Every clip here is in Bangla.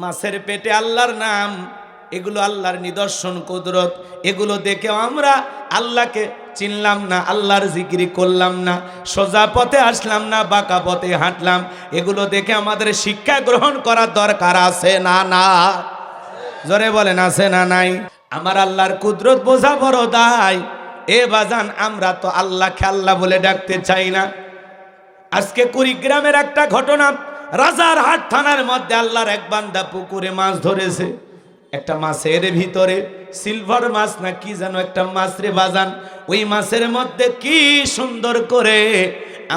মাছের পেটে আল্লাহর নাম, এগুলো আল্লাহর নিদর্শন কুদরত, এগুলো দেখেও আমরা আল্লাহকে চিনলাম না, আল্লাহর জিকিরি করলাম না, সোজা পথে আসলাম না, বাঁকা পথে হাঁটলাম, এগুলো দেখে আমাদের শিক্ষা গ্রহণ করার দরকার আছে না না? জোরে বলেন, আছে না নাই? আমার আল্লাহর কুদরত বোঝা বড় দায়। এ বাজান, আমরা তো আল্লাহকে আল্লাহ বলে ডাকতে চাই না। আজকে কুড়িগ্রামের একটা ঘটনা রাজার হাট থানার মধ্যে আল্লাহর এক বান্দা পুকুরে মাছ ধরেছে। একটা মাছের ভিতরে সিলভার মাছ না কি যেন একটা মাছ রে বাজান। ওই মাছের মধ্যে কি সুন্দর করে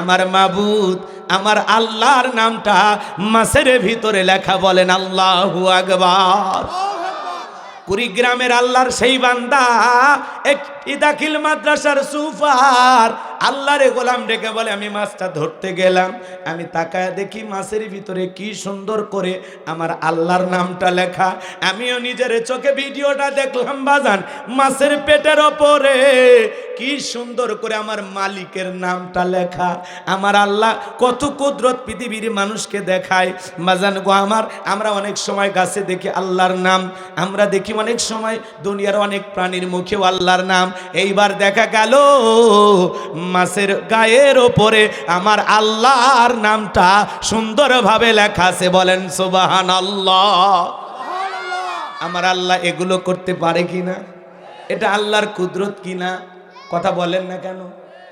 আমার মাবুদ, আমার আল্লাহর নামটা মাছের ভিতরে লেখা বলেন, আল্লাহু আকবার। কুড়িগ্রামের আল্লাহর সেই বান্দা একটি দাখিল মাদ্রাসার সুফার আল্লাহরে গোলাম ডেকে বলে, আমি মাছটা ধরতে গেলাম। আমি তাকায় দেখি মাছের ভিতরে কি সুন্দর করে আমার আল্লাহর নামটা লেখা। আমিও নিজের চোখে ভিডিওটা দেখলাম, বাজান। মাছের পেটের ওপরে কি সুন্দর করে আমার মালিকের নামটা লেখা। আমার আল্লাহ কত কুদরত পৃথিবীর মানুষকে দেখায়। বাজান গো আমার, আমরা অনেক সময় গাছে দেখি আল্লাহর নাম। আমরা দেখি অনেক সময় দুনিয়ার অনেক প্রাণীর মুখেও আল্লাহর নাম। এইবার দেখা গেল, মাছের গায়ের ওপরে আমার আল্লাহর নামটা সুন্দরভাবে লেখা আছে। বলেন সুবাহান আল্লাহ আমার আল্লাহ এগুলো করতে পারে কিনা? এটা আল্লাহর কুদরত কিনা? কথা বলেন না কেন?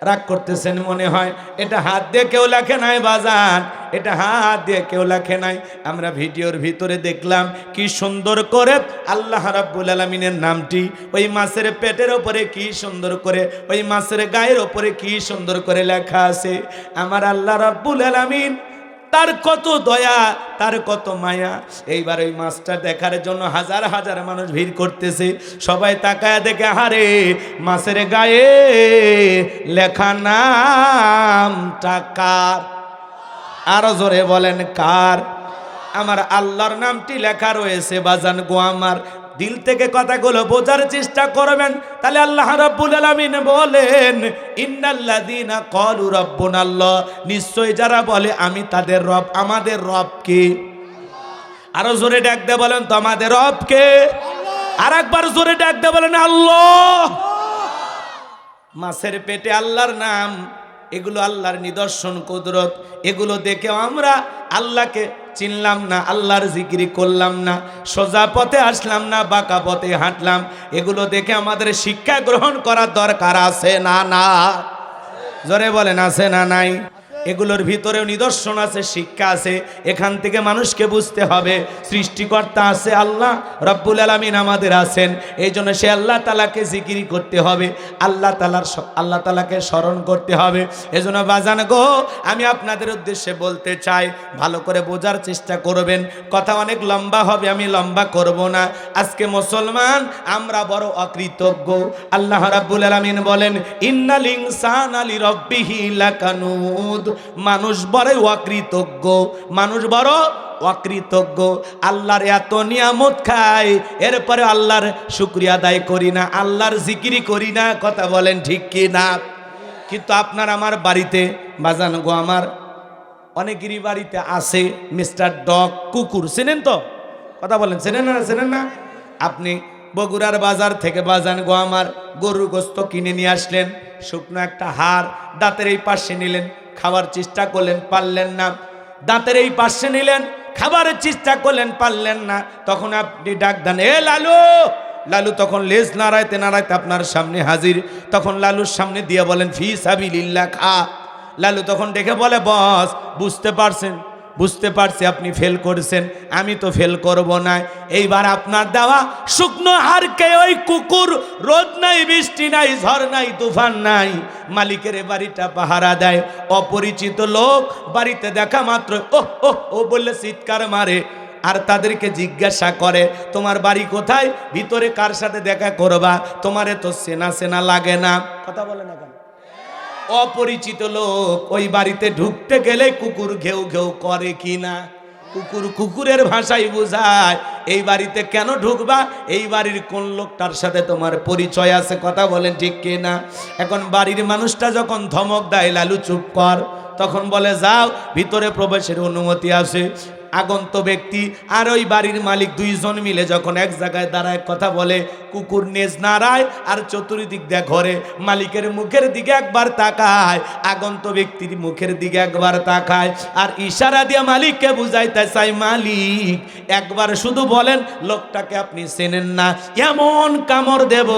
রাগ করতেছেন মনে হয়। এটা হাত দিয়ে কেউ লেখে নাই বাজান। এটা হাত দিয়ে কেউ লেখে নাই। আমরা ভিডিওর ভিতরে দেখলাম কি সুন্দর করে আল্লাহ রাব্বুল আলমিনের নামটি ওই মাছের পেটের ওপরে কি সুন্দর করে, ওই মাছের গায়ের ওপরে কি সুন্দর করে লেখা আছে। আমার আল্লাহ রাব্বুল আলমিন তার কত দয়া, তার কত মায়া। এইবার ওই মাছটা দেখার জন্য হাজার হাজার মানুষ ভিড় করতেছে। সবাই তাকায় দেখে হারে মাছের গায়ে লেখা নাম টাকার আরও জোরে বলেন, কার? আমার আল্লাহর নামটি লেখা রয়েছে, বাজান গো আমার। দিল থেকে কথাগুলো বোঝার চেষ্টা করবেন। তাহলে আল্লাহ রাব্বুল আলামিন বলেন, ইন্নাল্লাযীনা ক্বালু রাব্বুনাল্লাহ। নিশ্চয় যারা বলে, আমি তাদের রব, আমাদের রব কে? আরও জোরে ডাক দে বলেন তো, আমাদের রব কে? আর একবার জোরে ডাক দে বলেন, আল্লাহ। মাছের পেটে আল্লাহর নাম, এগুলো আল্লাহর নিদর্শন কুদরত। এগুলো দেখেও আমরা আল্লাহকে চিনলাম না, আল্লাহর জিকিরি করলাম না, সোজা পথে আসলাম না, বাঁকা পথে হাঁটলাম। এগুলো দেখে আমাদের শিক্ষা গ্রহণ করার দরকার আছে না না? জোরে বলেন, আছে না নাই? এগুলোর ভিতরেও নিদর্শন আছে, শিক্ষা আছে। এখান থেকে মানুষকে বুঝতে হবে, সৃষ্টিকর্তা আছে আল্লাহ, রব্বুল আলমিন আমাদের আছেন। এই জন্য সে আল্লাহ তালাকে জিকিরি করতে হবে, আল্লাহ তালার আল্লাহ তালাকে স্মরণ করতে হবে। এজন্য বাজান গো, আমি আপনাদের উদ্দেশ্যে বলতে চাই, ভালো করে বোঝার চেষ্টা করবেন। কথা অনেক লম্বা হবে, আমি লম্বা করব না। আজকে মুসলমান, আমরা বড় অকৃতজ্ঞ। আল্লাহ রাব্বুল আলামিন বলেন, ইন্নাল ইনসান আলি রব্বিহি লাকানুদ মানুষ বড় অকৃতজ্ঞ, মানুষ বড় অকৃতজ্ঞ। আল্লাহর এত নিয়ামত খায় এরপরে আল্লাহর শুক্রিয়া আদায় করি না, আল্লাহর জিকিরি করি না, কথা বলেন ঠিক কি না? কিন্তু আপনার আমার বাড়িতে, বাজান গো আমার, অনেকেরই বাড়িতে আছে মিস্টার ডগ কুকুর, চেনেন তো? কথা বলেন, চেনেন না চেনেন না? আপনি বগুড়ার বাজার থেকে বাজান গো আমার গরুর গোস্ত কিনে নিয়ে আসলেন, শুকনো একটা হার দাঁতের এই পাশে নিলেন খাওয়ার চেষ্টা করলেন, পারলেন না। দাঁতের এই পাশে নিলেন, খাবারের চেষ্টা করলেন, পারলেন না। তখন আপনি ডাক দেন, এ লালু! লালু তখন লেজ নাড়াইতে নাড়াইতে আপনার সামনে হাজির। তখন লালুর সামনে দিয়ে বলেন, ফি সাবিল্লা খা। লালু তখন ডেকে বলে, বস, বুঝতে পারছেন? বুঝতে পারছি আপনি ফেল করেছেন, আমি তো ফেল করব না। এইবার আপনার দেওয়া শুকনো হারকে ওই কুকুর, রোদ নাই, বৃষ্টি নাই, ঝড় নাই, তুফান নাই, মালিকের বাড়িটা পাহারা দেয়। অপরিচিত লোক বাড়িতে দেখা মাত্র ও ও ও বললে চিৎকার মারে, আর তাদেরকে জিজ্ঞাসা করে, তোমার বাড়ি কোথায়? ভিতরে কার সাথে দেখা করবা? তোমারে তো সেনা সেনা লাগে না। কথা বলে না অপরিচিত লোক ওই বাড়িতে ঢুকতে গেলে কুকুর ঘেউ ঘেউ করে কি না কুকুর কুকুরের ভাষাই বোঝায়, এই বাড়িতে কেন ঢুকবা? এই বাড়ির কোন লোকটার সাথে তোমার পরিচয় আছে? কথা বলেন ঠিক কি না এখন বাড়ির মানুষটা যখন ধমক দেয়, লালু, চুপ কর। তখন বলে, যাও, ভিতরে প্রবেশের অনুমতি আছে। আগন্ত ব্যক্তি আর ওই বাড়ির মালিক দুইজন মিলে যখন এক জায়গায় দাঁড়ায়, কথা বলে, কুকুর নেজ নাড়ায় আর চতুর্দিক দিয়ে ঘরে। মালিকের মুখের দিকে একবার তাকায়, আগন্ত ব্যক্তির মুখের দিকে একবার তাকায়। আর ইশারা দিয়ে মালিককে বুঝাইতে চাই মালিক, একবার শুধু বলেন, লোকটাকে আপনি চেনেন না, এমন কামড় দেব,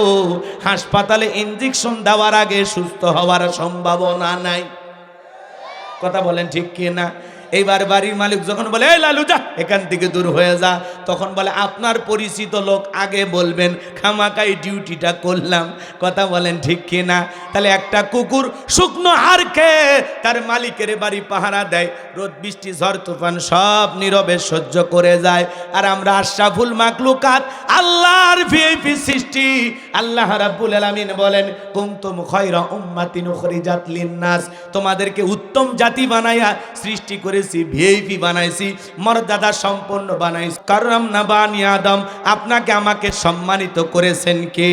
হাসপাতালে ইঞ্জেকশন দেওয়ার আগে সুস্থ হওয়ার সম্ভাবনা নাই। কথা বলেন ঠিক কি না? এইবার বাড়ির মালিক যখন বলে, এই লালু, যা, এখান থেকে দূর হয়ে যা। তখন বলে, আপনার পরিচিত লোক আগে বলবেন, খামাকাই ডিউটিটা করলাম। কথা বলেন ঠিক কি না তাহলে একটা কুকুর শুকনো হার খেয়ে তার মালিকের বাড়ি পাহারা দেয়। রোদ, বৃষ্টি, ঝড়, তুফান সব নীরবে সহ্য করে যায়। আর আমরা আশরাফুল মাকলুকাত, আল্লাহর ভিআইপি সৃষ্টি। আল্লাহ রাব্বুল আলামিন বলেন, কুনতুম খায়রা উম্মাতিন উখরিজাত লিন্নাস। তোমাদেরকে উত্তম জাতি বানাইয়া সৃষ্টি করেছি ভিআইপি বানাইছি মর্যাদা সম্পন্ন বানাইছি। কারণ না বানি আদম, আপনাকে আমাকে সম্মানিত করেছেন কে?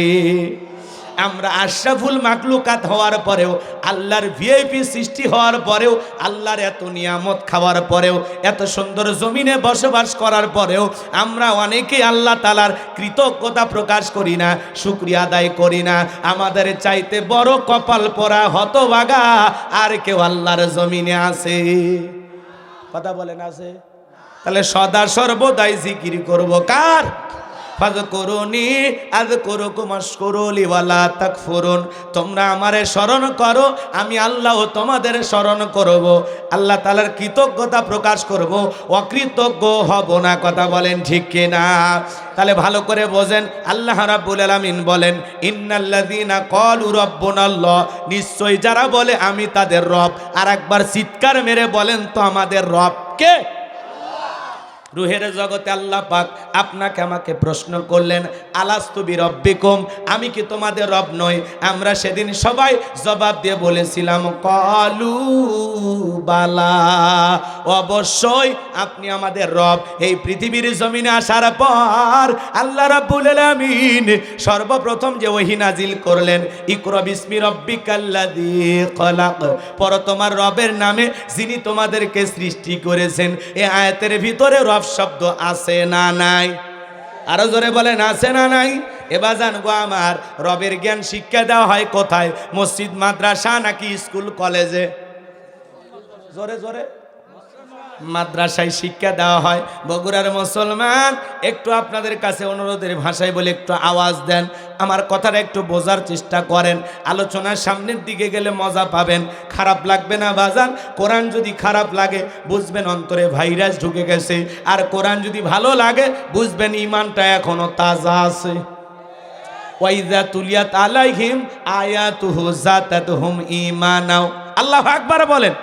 আমরা আশরাফুল মাকলুকাত হওয়ার পরেও, আল্লাহর ভিআইপি সৃষ্টি হওয়ার পরেও, আল্লাহর এত নিয়ামত খাওয়ার পরেও, এত সুন্দর জমিনে বসবাস করার পরেও, আমরা অনেকে আল্লাহ তালার কৃতজ্ঞতা প্রকাশ করি না, শুক্রিয়া আদায় করি না। আমাদের চাইতে বড় কপাল পরা হতবাগা আর কেউ আল্লাহর জমিনে আছে। কথা বলেন আছে তাহলে সদা সর্বদাই জিকির করব কার? ফাজ করুনি, আজ করো কুমাস ওয়ালা তাক ফুরুন তোমরা আমারে স্মরণ করো, আমি আল্লাহ তোমাদের স্মরণ করব। আল্লাহ তালার কৃতজ্ঞতা প্রকাশ করব। অকৃতজ্ঞ হব না, কথা বলেন ঠিক কিনা? তাহলে ভালো করে বোঝেন, আল্লাহ রাব্বুল আলামিন বলেন, ইন্নাল্লাযীনা ক্বালু রাব্বুনাল্লাহ। নিশ্চয়ই যারা বলে, আমি তাদের রব। আর একবার চিৎকার মেরে বলেন, তো আমাদের রব কে? রুহের জগতে আল্লাহ পাক আপনাকে আমাকে প্রশ্ন করলেন আলাস্তুবি রব্বিকুম আমি কি তোমাদের রব নই? আমরা সেদিন সবাই জবাব দিয়ে বলেছিলাম, কলু বালা। অবশ্যই আপনি আমাদের রব। এই পৃথিবীর জমিনে আসার পর আল্লাহ রাব্বুল আলামিন সর্বপ্রথম যে ওহি নাজিল করলেন, ইকরা বিসমি রব্বিকাল্লাযী খলাক। পর তোমার রবের নামে যিনি তোমাদেরকে সৃষ্টি করেছেন এই আয়াতের ভিতরে রব শব্দ আছে না নাই? আরও জোরে বলেন, আছে না নাই? এবার জানব আমার, রবের জ্ঞান শিক্ষা দেওয়া হয় কোথায়? মসজিদ, মাদ্রাসা নাকি স্কুল, কলেজে? জোরে জোরে। মাদ্রাসায় শিক্ষা দেওয়া হয়। বগুড়ার মুসলমান, একটু আপনাদের কাছে অনুরোধের ভাষায় বলে একটু আওয়াজ দেন। আমার কথাটা একটু বোঝার চেষ্টা করেন। আলোচনার সামনের দিকে গেলে মজা পাবেন। খারাপ লাগবে না বাজান? কোরআন যদি খারাপ লাগে, বুঝবেন অন্তরে ভাইরাস ঢুকে গেছে। আর কোরআন যদি ভালো লাগে, বুঝবেন ইমানটা এখনও তাজা আছে। ওয়াইজা তুলিয়াত আলাইহিম, আয়াতুহু জাতাতুহুম ঈমানাও। আল্লাহু আকবার বলেন।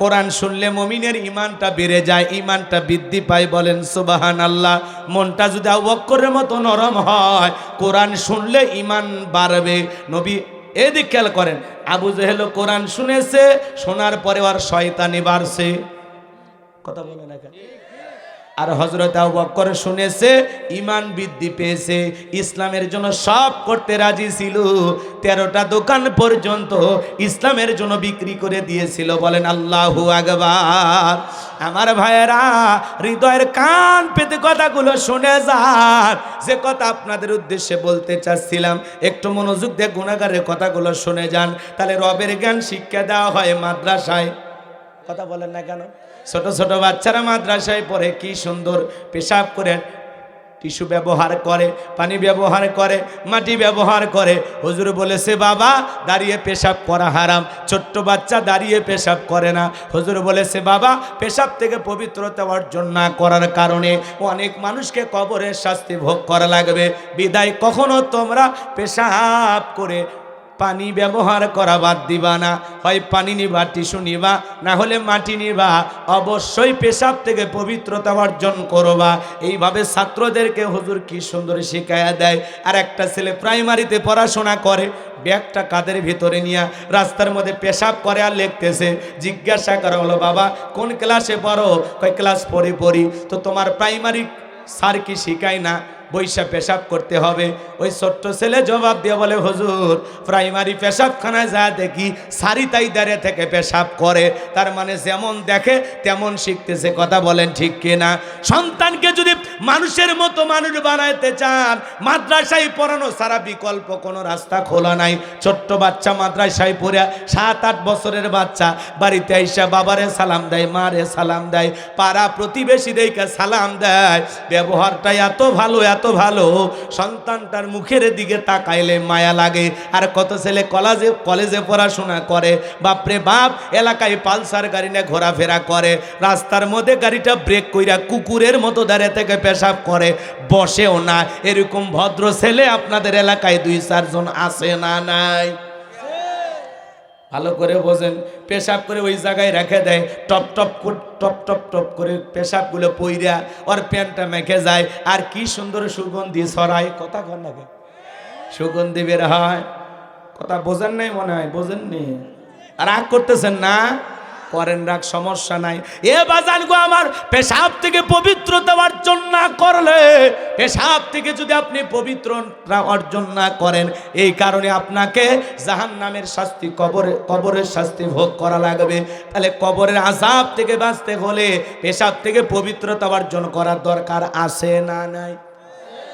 কোরআন শুনলে মমিনের ইমানটা বেড়ে যায় ইমানটা বৃদ্ধি পায় বলেন সুবাহান আল্লাহ মনটা যদি অক্ষরের মতো নরম হয়, কোরআন শুনলে ইমান বাড়বে। নবী এদিক খেয়াল করেন, আবু জেহেল কোরআন শুনেছে, শোনার পরে আর শয়তানি বাড়ছে। কথা বলে না? আর হজরত বক্কর শুনেছে ইমান বৃদ্ধি পেয়েছে, ইসলামের জন্য সব করতে রাজি ছিল, তেরোটা দোকান পর্যন্ত ইসলামের জন্য বিক্রি করে দিয়েছিল। বলেন, আল্লাহু আকবার। আমার ভাইয়েরা, হৃদয়ের কান পেতে কথাগুলো শুনে যান। যে কথা আপনাদের উদ্দেশ্যে বলতে চাচ্ছিলাম, একটু মনোযোগ দিয়ে গুণাগারের কথাগুলো শুনে যান। তাহলে রবের জ্ঞান শিক্ষা দেওয়া হয় মাদ্রাসায়। কথা বলেন না কেন? ছোট ছোট বাচ্চারা মাদ্রাসায় পড়ে কি সুন্দর পেশাব করে, টিস্যু ব্যবহার করে, পানি ব্যবহার করে, মাটি ব্যবহার করে। হুজুর বলেছে, বাবা, দাঁড়িয়ে পেশাব করা হারাম। ছোট্ট বাচ্চা দাঁড়িয়ে পেশাব করে না। হুজুর বলেছে, বাবা, পেশাব থেকে পবিত্রতা অর্জন না করার কারণে অনেক মানুষকে কবরের শাস্তি ভোগ করা লাগবে। বিদায় কখনো তোমরা পেশাব করে পানি ব্যবহার করা বাদ দিবা না। হয় পানি নিবা, টিস্যু নিবা, না হলে মাটি নিবা। অবশ্যই পেশাব থেকে পবিত্রতা অর্জন করবা। এইভাবে ছাত্রদেরকে হুজুর কি সুন্দর শিখায়া দেয়। আর একটা ছেলে প্রাইমারিতে পড়াশোনা করে, ব্যাগটা কাদের ভিতরে নিয়ে রাস্তার মধ্যে পেশাব করে আর লিখতেছে। জিজ্ঞাসা করা হলো, বাবা, কোন ক্লাসে পড়ো? কয়, ক্লাস পড়ে, পড়ি। তো তোমার প্রাইমারি স্যার কি শিখায় না? বৈশা পেশাব করতে হবে। ওই ছোট্ট ছেলে জবাব দিয়ে বলে, হুজুর, প্রাইমারি পেশাবখানায় যা দেখি, সারি তাই দাঁড়িয়ে থেকে পেশাব করে। তার মানে যেমন দেখে, তেমন শিখতেছে। কথা বলেন ঠিক কিনা? সন্তানকে যদি মানুষের মতো মানুষ বানাইতে চান, মাদ্রাসায় পড়ানো সারা বিকল্প কোনো রাস্তা খোলা নাই। ছোট্ট বাচ্চা মাদ্রাসায় পড়ে, সাত আট বছরের বাচ্চা বাড়িতে আইসা বাবারে সালাম দেয়, মারে সালাম দেয়, পাড়া প্রতিবেশী দেখে সালাম দেয়। ব্যবহারটা এত ভালো, এত ভালো, সন্তানটার মুখের দিকে তাকাইলে মায়া লাগে। আর কত ছেলে কলেজে কলেজে পড়াশোনা করে, বাপরে বাপ, এলাকায় পালসার গাড়ি নিয়ে ঘোরাফেরা করে, রাস্তার মধ্যে গাড়িটা ব্রেক কইরা কুকুরের মতো দাঁড়িয়ে থেকে পেশাব করে, বসেও না। এরকম ভদ্র ছেলে আপনাদের এলাকায় দুই চারজন আসে না নাই? ভালো করে বোঝেন, পেশাব করে ওই জায়গায় রেখে দেয়, টপ টপ টপ টপ টপ করে পেশাবগুলো পইরা ওর প্যান্টটা মেখে যায়, আর কি সুন্দর সুগন্ধি ছড়ায়। কথা কর না সুগন্ধি বের হয়। কথা বোঝেন নাই মনে হয়? বোঝেন বোঝেননি রাগ করতেছেন না? করেন রাগ, সমস্যা নাই। এ বাজান গো আমার, পেশাব থেকে পবিত্রতা অর্জন না করলে, পেশাব থেকে যদি আপনি পবিত্রতা অর্জন না করেন, এই কারণে আপনাকে জাহান নামের শাস্তি, কবরে, কবরের শাস্তি ভোগ করা লাগবে। তাহলে কবরের আজাব থেকে বাঁচতে হলে, পেশাব থেকে পবিত্রতা অর্জন করার দরকার আছে না নাই?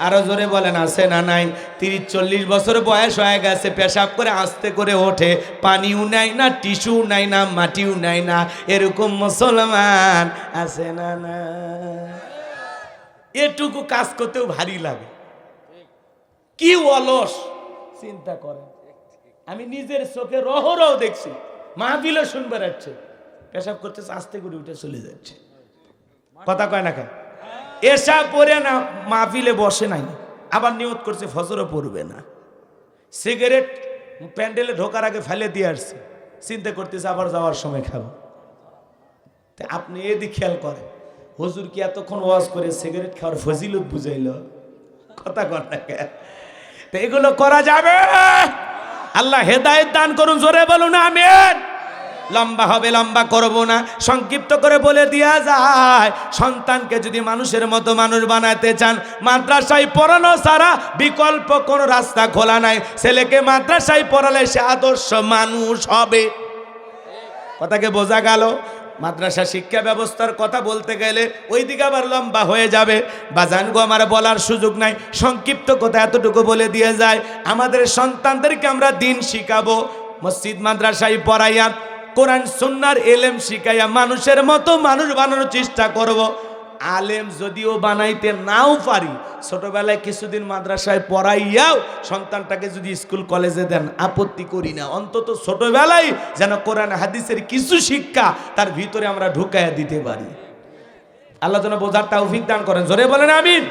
আরও জোরে বলেন, আছে না নাই? তিরিশ, চল্লিশ বছর বয়স হয়ে গেছে, পেশাব করে আস্তে করে ওঠে। পানিও নাই না টিস্যু নাই না, মাটিও নাই না। এরকম মুসলমান আছে না না এটুকু কাজ করতেও ভারী লাগে। কি অলস, চিন্তা করে আমি নিজের চোখে রহরও দেখছি। মাহবিলও শুনবে যাচ্ছে পেশাব করতে আস্তে করে উঠে চলে যাচ্ছে। কথা কয় না কেন? এসা পরে না, মাহফিলে বসে নাই। আবার নিয়ত করছে, ফজরও পড়বে না। সিগারেট প্যান্ডেলে ঢোকার আগে ফেলে দিয়ে আসছে। চিন্তা করতেছে, আবার যাওয়ার সময় খাব। তা আপনি এদিক খেয়াল করেন, হুজুর কি এতক্ষণ ওয়াজ করে সিগারেট খাওয়ার ফজিলত বুঝাইল? কথা কথা তো এগুলো করা যাবে? আল্লাহ হেদায়েত দান করুন, জোরে বলুন, আমিন। লম্বা হবে, লম্বা করব না। সংক্ষিপ্ত করে বলে দেওয়া যায়, সন্তানকে যদি মানুষের মতো মানুষ বানাতে চান, মাদ্রাসায় পড়ানো ছাড়া বিকল্প কোনো রাস্তা খোলা নাই। ছেলেকে মাদ্রাসায় পড়ালে সে আদর্শ মানুষ হবে। কথাকে বোঝা গেল? মাদ্রাসা শিক্ষা ব্যবস্থার কথা বলতে গেলে ওই দিকে আবার লম্বা হয়ে যাবে। বা জানগো আমার বলার সুযোগ নাই। সংক্ষিপ্ত কথা এতটুকু বলে দিয়ে যায়, আমাদের সন্তানদেরকে আমরা দিন শিখাবো। মসজিদ, মাদ্রাসায় পড়াইয়া কোরআন, সুন্নার এলেম শিখাইয়া মানুষের মতো মানুষ বানানোর চেষ্টা করব। আলেম যদিও বানাইতে নাও পারি, ছোটবেলায় কিছুদিন মাদ্রাসায় পড়াইয়াও সন্তানটাকে যদি স্কুল, কলেজে দেন, আপত্তি করি না। অন্তত ছোটবেলায় যেন কোরআন, হাদিসের কিছু শিক্ষা তার ভিতরে আমরা ঢুকাইয়া দিতে পারি। আল্লাহ যেন বোঝার দান করেন। জোরে বলেন, আমিন।